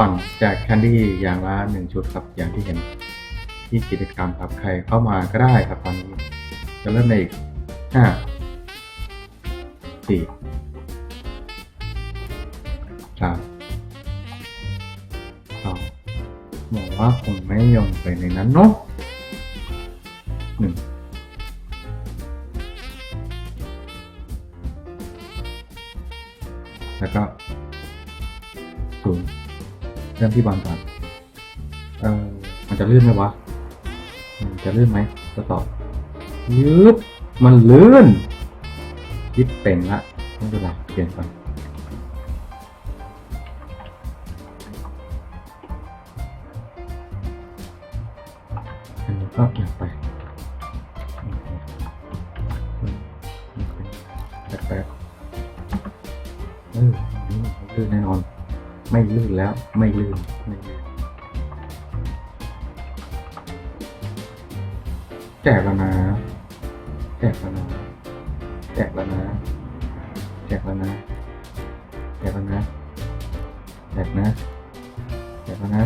ปั่นแจกแคนดี้อย่างละหนึ่งชุดครับอย่างที่เห็นที่กิจกรรมครับใครเข้ามาก็ได้ครับตอนนี้จะเริ่มในอีกห้าสี่สามสองบอกว่าคงไม่ยอมไปในนั้นเนาะหนึ่งแล้วก็ศูนย์ เริ่มที่บอลก่อนเออมันจะลื่นไหมวะมันจะลื่นไหมก็ตอบยืบมันลื่นยิบเป่งละไม่เป็นไรเปลี่ยนก่อนอันนี้ก็เปลี่ยนไป ไม่ลื่นแล้วไม่ลื่นไม่ลื่นแจกแล้วนะแจกแล้วนะแจกแล้วนะแจกแล้วนะแจกแล้วนะแจกนะแจกแล้วนะ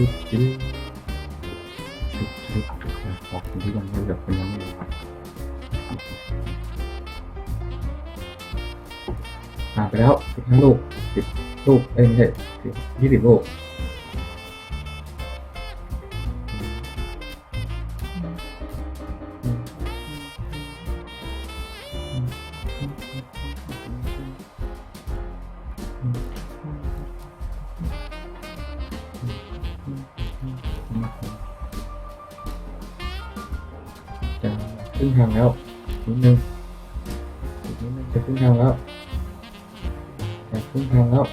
จิ๊ดจิ๊ดจิ๊ดจิ๊ดจิ๊ดบอกคนที่ยังไม่แบบเป็นยังไม่รู้ผ่านไปแล้วสิบห้าลูกสิบลูกเอ้ยไม่ใช่ยี่สิบลูก ครึ่งทางแล้วนิดนึงอีกนิดนึงจะครึ่งทางแล้วจะครึ่งทางแล้ว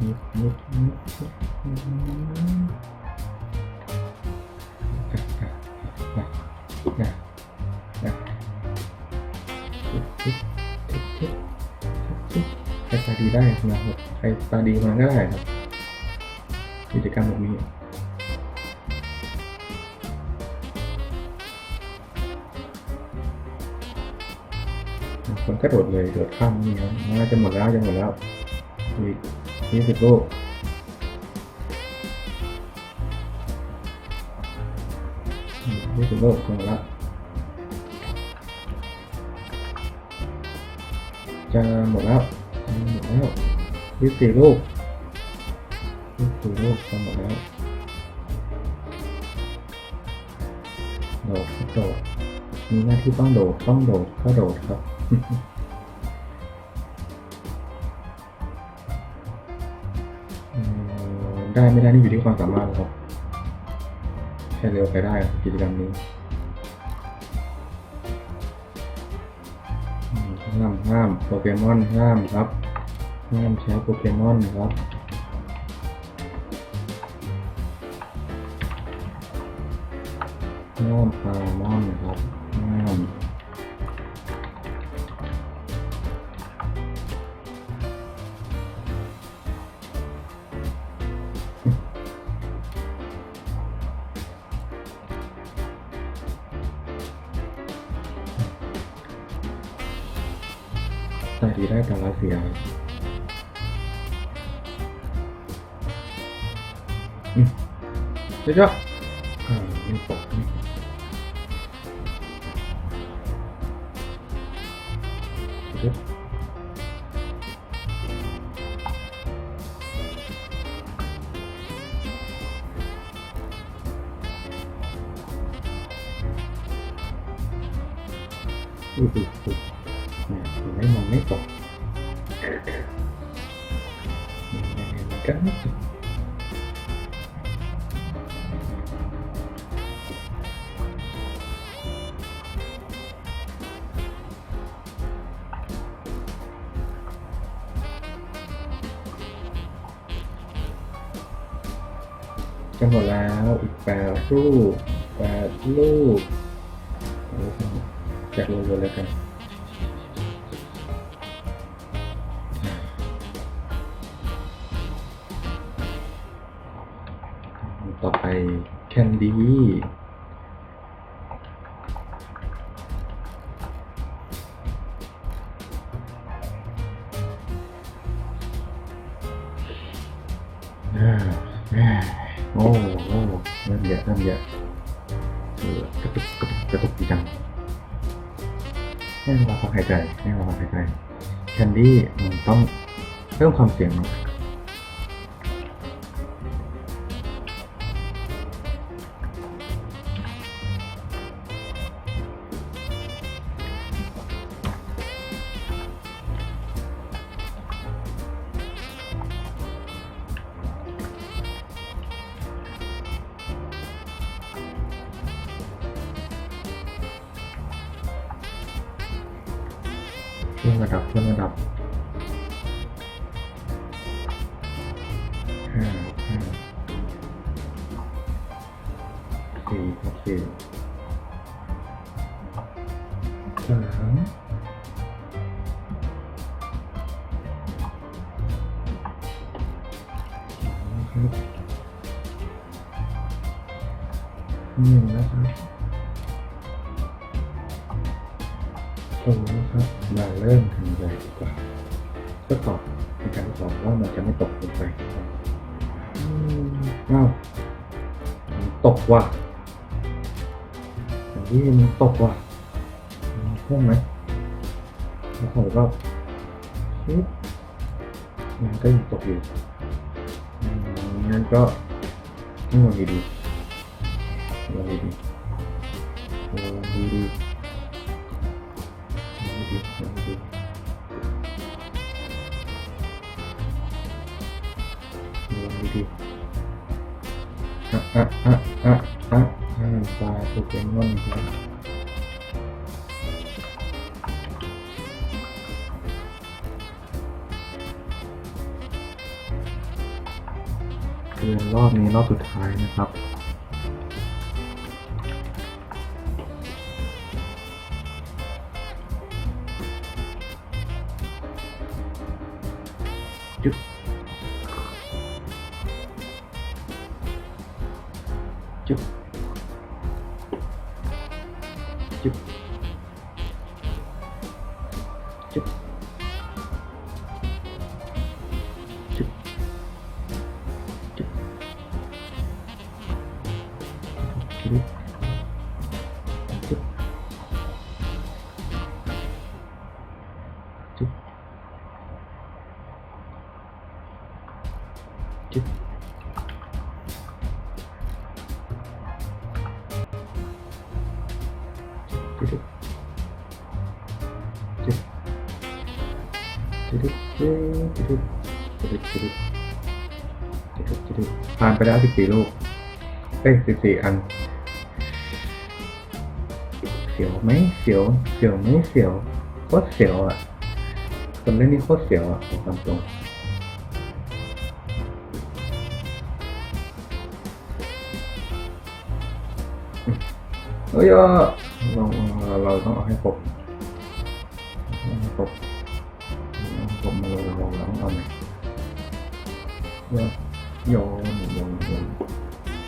นิดนิดนิดนะ ตาดีได้นะครับใครตาดีมาก็ได้ครับกิจกรรมแบบนี้คนก็โดดเลยโดดข้ามนี่ครับน่าจะหมดแล้วจะหมดแล้วอีกยี่สิบลูกยี่สิบลูกหมดแล้วจะหมดแล้ว หมดแล้วยี่สิบสี่ลูกยี่สิบสี่ลูกจะหมดแล้วโดดก็โดดมีหน้าที่ต้องโดดต้องโดดก็โดดครับได้ไม่ได้นี่อยู่ที่ความสามารถครับใครเร็วใครได้กิจกรรมนี้ ห้ามโปเกมอนห้ามครับ ห้ามใช้โปเกมอนครับ แต่ดีได้แต่ละเสีย ไม่มองไม่ตกกันก็หมดแล้วอีกแปดรูปแปดรูปจากรวมๆแลยวกัน นดี้อ่าอ่าโอ้โอ้เริ่มเยอะเริ่มเยอะเออกระตุกกระตุกกระตุกดีจังให้เวลาพักหายใจให้เวลาพักหายใจแคนดี้มันต้องเพิ่มความเสียงหน่อย เพิ่มระดับเพิ่มระดับ สองนะครับมาเริ่มทำใจดีกว่าทดสอบในการทดสอบว่ามันจะไม่ตกลงไปอ้าวตกว่ะอย่างนี้มันตกว่ะมันพุ่งไหมแล้วผมก็ปึ๊บมันก็ยังตกอยู่งั้นก็ต้องลองดีๆลองดีๆลองดีๆ อะอะอะอะอะอ่าปลาโปเกมอนครับคือรอบนี้รอบสุดท้ายนะครับจุ๊บจุ๊บ ผ่านไปแล้วสิบสี่ลูกเอ้ยสิบสี่อัน เสียวไหมเสียว เสียวไหมเสียว โคตรเสียวอะ คนเล่นนี่โคตรเสียวอะบอกตามตรงเอ้ยอะเราเราเราต้องเอาให้ครบ ยนโยนโยนโยน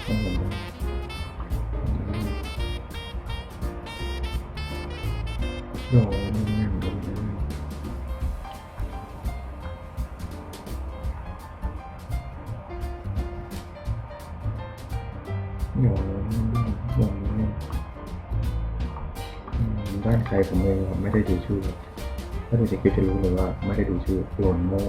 ต้องลงโยนโยนโยนโยนอืมด้านใครผมเองไม่ได้ดูชื่อ ถ้าดูจากคลิปจะรู้เลยว่าไม่ได้ดูชื่อโลนโม่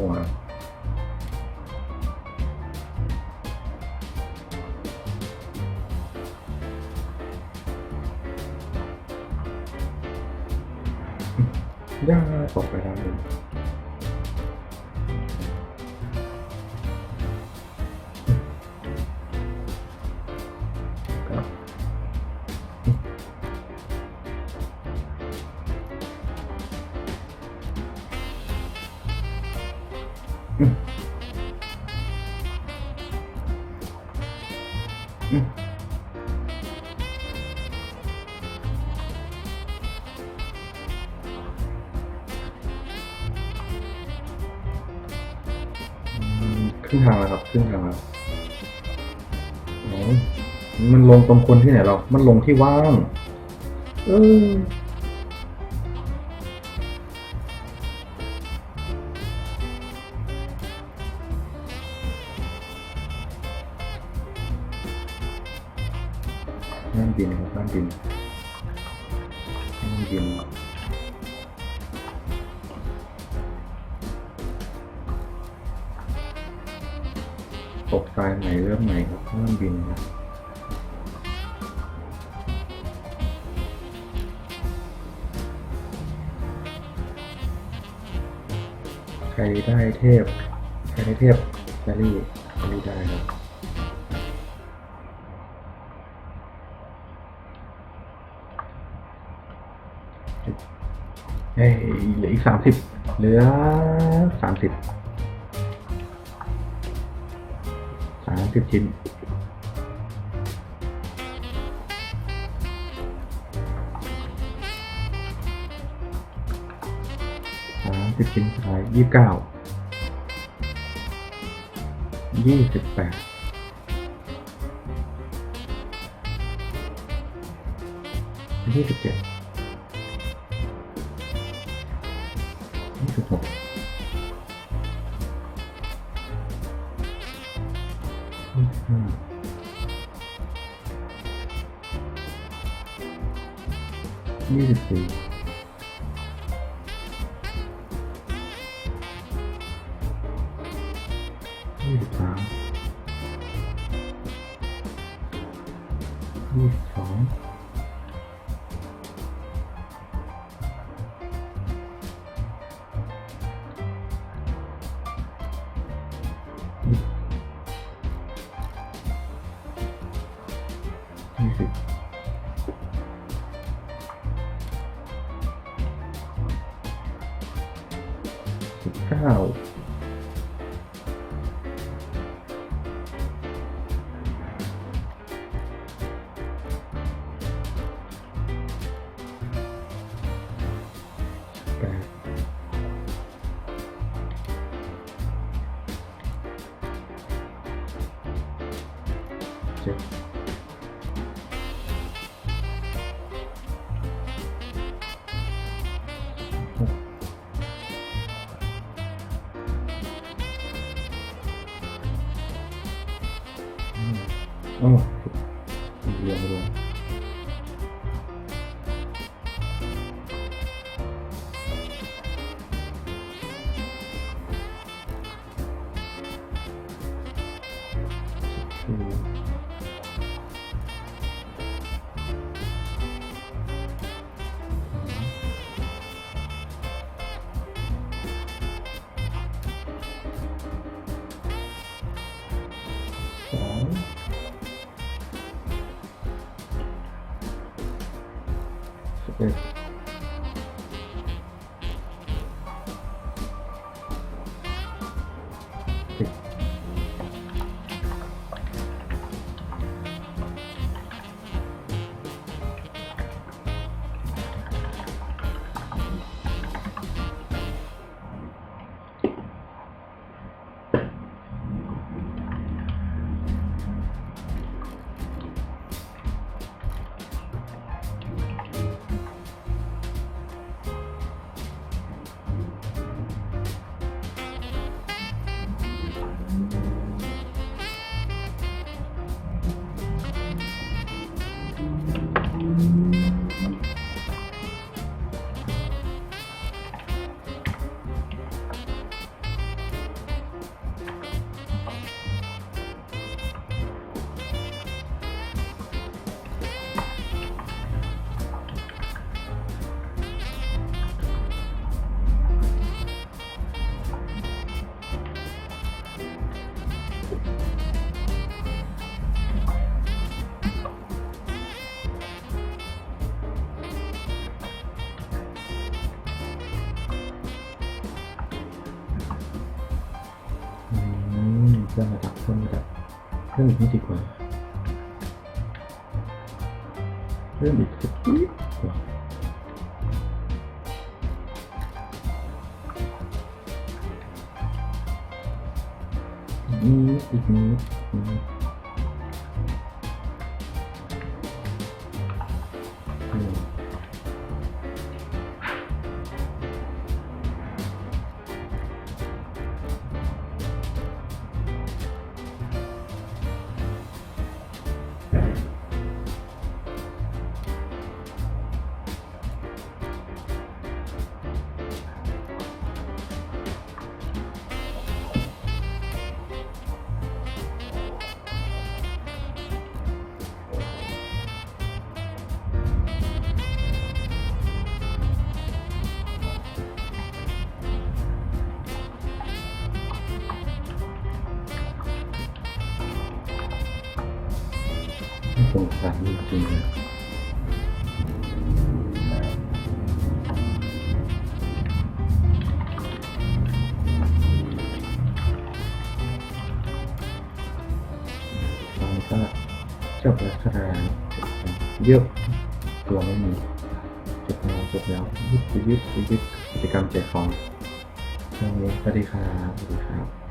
ทางแล้วครับครึ่งทางแล้วโอ้มันลงตรงคนที่ไหนเรา มันลงที่ว่าง เออบ้านบินครับบ้านบินบ้านบิน ตกตายใหม่เริ่มใหม่ครับบ้านบินครับใครได้เทพ ใครได้เทพแครี่แครี่ได้ครับเอ้ยเหลืออีกสามสิบเหลือสามสิบ สิบชิ้นสาสิบชิ้นสุดท้ายยี่สิบเก้ายี่สิบแปดยี่สิบเจ็ด ยี่สิ สิ โอ้รว สิ พื่องระดับเพิ่มระดับเรื่องอีกนิดดีกว่าเรื่องอีกสักนิดกว่านี้อีกนิดนิด งสารจริงตอนนี้ก็จบแล้วครับเยอะตัวไม่มีจบแล้วจบแล้วยึดยึดยึดกิจกรรมแจกของช่วงนี้สวัสดีครับสวัสดีครับ